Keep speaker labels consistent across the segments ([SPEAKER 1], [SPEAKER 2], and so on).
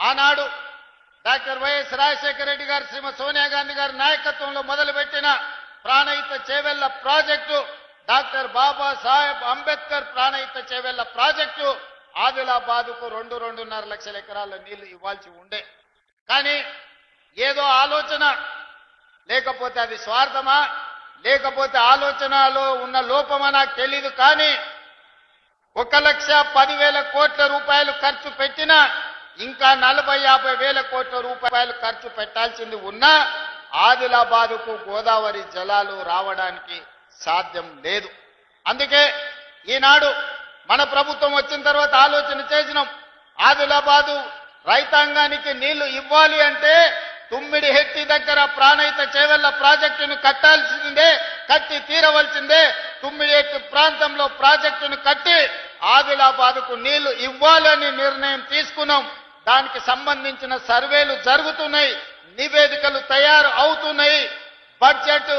[SPEAKER 1] ఆనాడు doctor YS Rajasekhara Reddy గారు శ్రీమతి సోనియా గాంధీ గారి నాయకత్వంలో మొదలుపెట్టిన Pranahita Chevella project doctor Babasaheb Ambedkar Pranahita Chevella project ఆదిలాబాద్కు రెండు రెండున్నర లక్షల ఎకరాల నీళ్ళు ఇవ్వాల్సి ఉండే. కానీ ఏదో ఆలోచన లేకపోతే అది స్వార్థమా లేకపోతే ఆలోచనలో ఉన్న లోపమా నాకు తెలీదు కానీ ఒక లక్ష పదివేల కోట్ల రూపాయలు ఖర్చు పెట్టినా ఇంకా నలభై యాభై వేల కోట్ల రూపాయలు ఖర్చు పెట్టాల్సింది ఉన్నా ఆదిలాబాదుకు గోదావరి జలాలు రావడానికి సాధ్యం లేదు. అందుకే ఈనాడు మన ప్రభుత్వం వచ్చిన తర్వాత ఆలోచన చేసినాం. ఆదిలాబాదు రైతాంగానికి నీళ్ళు ఇవ్వాలి అంటే తుమ్మిడి హెట్టి దగ్గర ప్రాణహిత చేవెళ్ళ ప్రాజెక్టును కట్టాల్సిందే కట్టి తీరవలసిందే. తుమ్మిడి హెట్టి ప్రాంతంలో ప్రాజెక్టును కట్టి ఆదిలాబాదుకు నీళ్ళు ఇవ్వాలని నిర్ణయం తీసుకున్నాం. దానికి సంబంధించిన సర్వేలు జరుగుతున్నాయి నివేదికలు తయారు అవుతున్నాయి. బడ్జెట్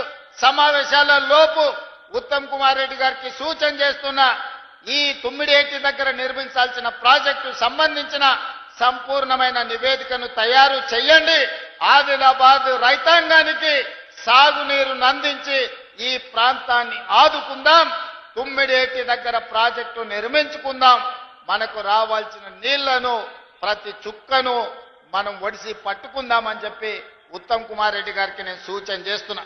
[SPEAKER 1] సమావేశాల లోపు ఉత్తమ్ కుమార్ రెడ్డి గారికి సూచన చేస్తున్నా ఈ తుమ్మిడేటి దగ్గర నిర్మించాల్సిన ప్రాజెక్టు సంబంధించిన సంపూర్ణమైన నివేదికను తయారు చేయండి ఆదిలాబాద్ రైతాంగానికి సాగునీరు అందించి ఈ ప్రాంతాన్ని ఆదుకుందాం తుమ్మిడేటి దగ్గర ప్రాజెక్టు నిర్మించుకుందాం. మనకు రావాల్సిన నీళ్ళను ప్రతి చుక్కను మనం ఒడిసి పట్టుకుందామని చెప్పి ఉత్తమ్ కుమార్ రెడ్డి గారికి నేను సూచన చేస్తున్నా.